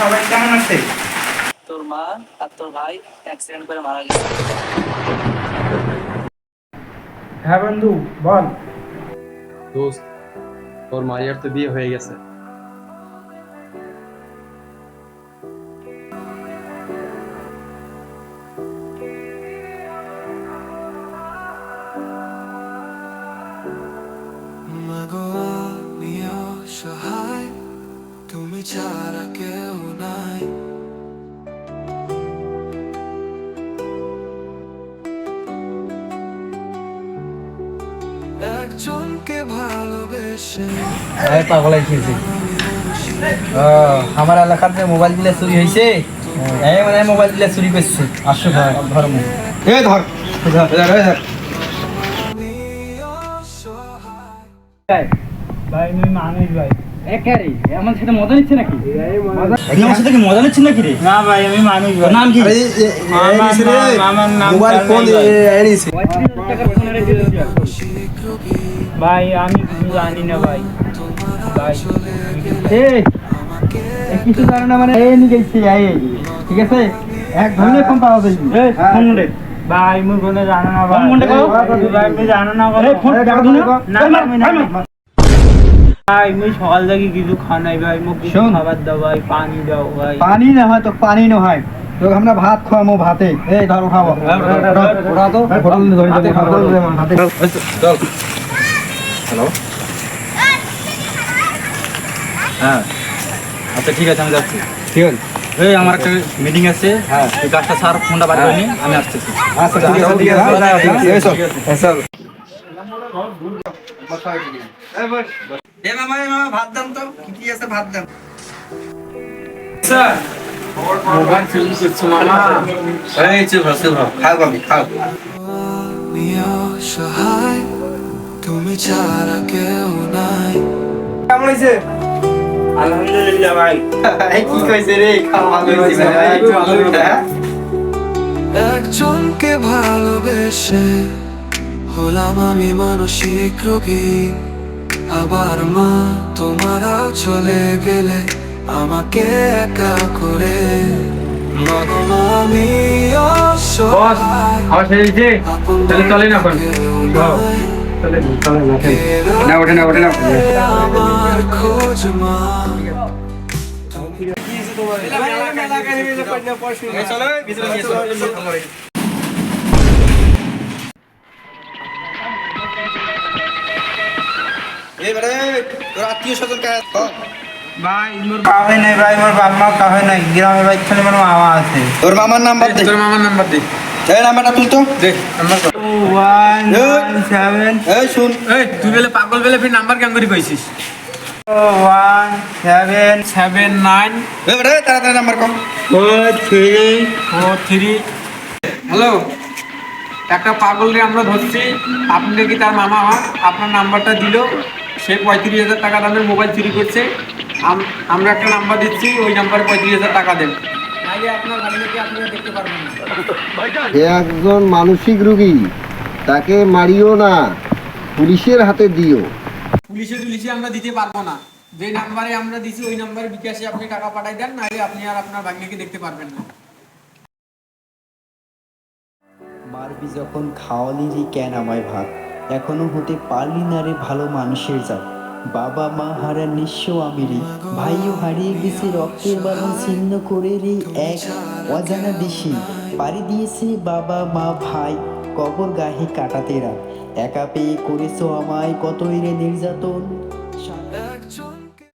সবাই কেমন আছে? তোর মা আর তোর ভাই অ্যাক্সিডেন্ট করে মারা গেছে। হ্যাঁ বন্ধু বল। তোর মায়ের তো বিয়ে হয়ে গেছে। ছাড়া কেউ নাই। একজনকে ভালোবেসে পাগলাই খেয়েছি আমার এলাকার যে মোবাইলগুলো চুরি হয়েছে এই মানে মোবাইলগুলো চুরি করছে। আসো ধর্ম এ ধর ভাই আমি মানুষ ভাই। একারে আমার সাথে মজা নিচ্ছে নাকি আমার সাথে কি মজা নিচ্ছে নাকি রে না ভাই আমি মানুষ নাম কি আমার আমার নাম মোবাইল ভাই আমি কিছু জানি না ভাই ভাই এ কিছু জানো না মানে এই নিয়ে গেছি এই এই। ঠিক আছে এক ধরনের ফোন পাওয়া যায় ফোন রে। ভাই মুই জানো না ভাই ফোন মনে জানো না এই, ফোন টাকা না। না এই, ভাই, এই, মুই সকাল থেকে কিছু খাওয়া নাই ভাই। মুখ কিছু শোন। খাবার দাও ভাই পানি দাও ভাই। পানি না হয় তো পানি না হয়। তো আমরা ভাত খাওয়ামো ভাতে। এই ধর উঠাবো। ওঠা তো। হোটেল ধরে যাব খাব হ্যালো? হ্যাঁ। আচ্ছা ঠিক আছে আমি যাচ্ছি। ঠিক আছে। এই আমার একটা মিটিং আছে। হ্যাঁ। এই কাজটা স্যার ফোনটা বাদ করে নিয়ে আমি আসতেছি আচ্ছা ঠিক আছে ঠিক আছে। এসো এসো এ মামা এ মামা ভাত দাম তো। কি কি আছে ভাত দাম এই চুপ চুপ খাও আমি খাও। আমি তুমি ছাড়া কেউ নাই কেমন হয়েছে? আলহামদুলিল্লাহ ভাই। কি কইছে রে? খাও ভালো হয়েছে ভাই একটু ভালো হ্যাঁ? একজনকে ভালোবেসে হলাম আমি মানসিক রোগী। আবার মা তোমারাও চলে গেলে আমাকে একা করে। মাগো মা, আমি এই বেটা তোর আত্মীয় স্বজন কে? ভাই মোর কাহে নাই ভাই মোর বাপ মা নাই। গ্রামের বাড়ি খালি মোর মামা আছে। তোর মামার নাম্বার দে। তোর মামার নাম্বার দে। এই নাম্বারটা তুল তো। দে নাম্বার ওয়ান এই। সেভেন এই শুন। এই তুই বেলে পাগল বেলে ফির নাম্বার কেন করে কইছিস? ওয়ান সেভেন সেভেন নাইন তাড়াতাড়ি নাম্বার কম four three four three hello একটা পাগলরে আমরা ধরছি। আপনি কি তার মামা হন? আপনার নাম্বারটা দিল। সে পঁয়ত্রিশ হাজার টাকা দামের মোবাইল চুরি করছে। আমরা একটা নাম্বার দিচ্ছি ওই নাম্বারে পঁয়ত্রিশ হাজার টাকা দেন। একজন মানসিক রোগী তাকে মারিও না পুলিশের হাতে দিও। পুলিশে টুলিশে আমরা দিতে পারব না। যে নাম্বারে আমরা দিছি ওই নাম্বারে বিকাশে আপনি টাকা পাঠাই দেন নাহলে আপনি আর আপনার ভাগ্নিকে দেখতে পারবেন না। মারবি যখন খাওয়ালি রে কেন আমায় ভাত? এখনও হতে পারলি না রে ভালো মানুষের জাত। বাবা মা হারা নিঃস্ব আমিরি, ভাইও হারিয়ে গেছে রক্তের বাঁধন ছিন্ন করে রে এক অজানা দেশি। পাড়ি দিয়েছে বাবা মা, ভাই, কবর গাহে কাটাতেরা একা পেয়ে করেছ আমায় কতই রে নির্যাতন?